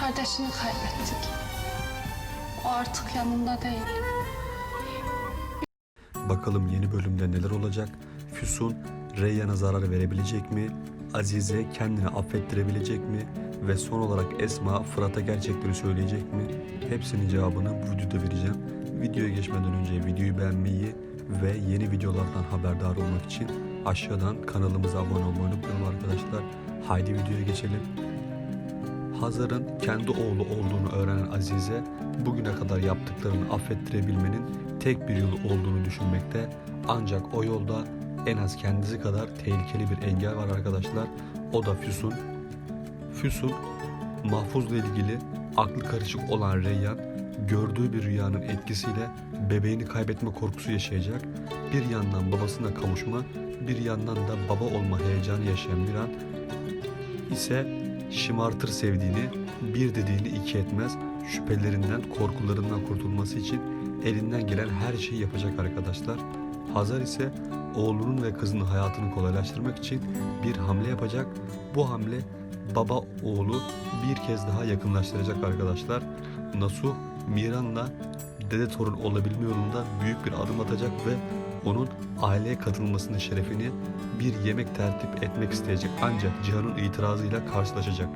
Kardeşini kaybettik. O artık yanında değil. Bakalım yeni bölümde neler olacak? Füsun Reyyan'a zarar verebilecek mi? Azize kendini affettirebilecek mi? Ve son olarak Esma Fırat'a gerçekleri söyleyecek mi? Hepsinin cevabını bu videoda vereceğim. Videoya geçmeden önce videoyu beğenmeyi ve yeni videolardan haberdar olmak için aşağıdan kanalımıza abone olmayı unutmayalım arkadaşlar. Haydi videoya geçelim. Hazar'ın kendi oğlu olduğunu öğrenen Azize, bugüne kadar yaptıklarını affettirebilmenin tek bir yolu olduğunu düşünmekte. Ancak o yolda en az kendisi kadar tehlikeli bir engel var arkadaşlar. O da Füsun. Füsun, Mahfuz'la ilgili aklı karışık olan Reyyan, gördüğü bir rüyanın etkisiyle bebeğini kaybetme korkusu yaşayacak. Bir yandan babasına kavuşma, bir yandan da baba olma heyecanı yaşayan bir an ise şımartır sevdiğini, bir dediğini iki etmez, şüphelerinden, korkularından kurtulması için elinden gelen her şeyi yapacak arkadaşlar. Hazar ise oğlunun ve kızının hayatını kolaylaştırmak için bir hamle yapacak. Bu hamle baba oğlu bir kez daha yakınlaştıracak arkadaşlar. Nasuh Miran'la dede torun olabilme yolunda büyük bir adım atacak ve onun aileye katılmasının şerefini bir yemek tertip etmek isteyecek ancak Cihan'ın itirazıyla karşılaşacak.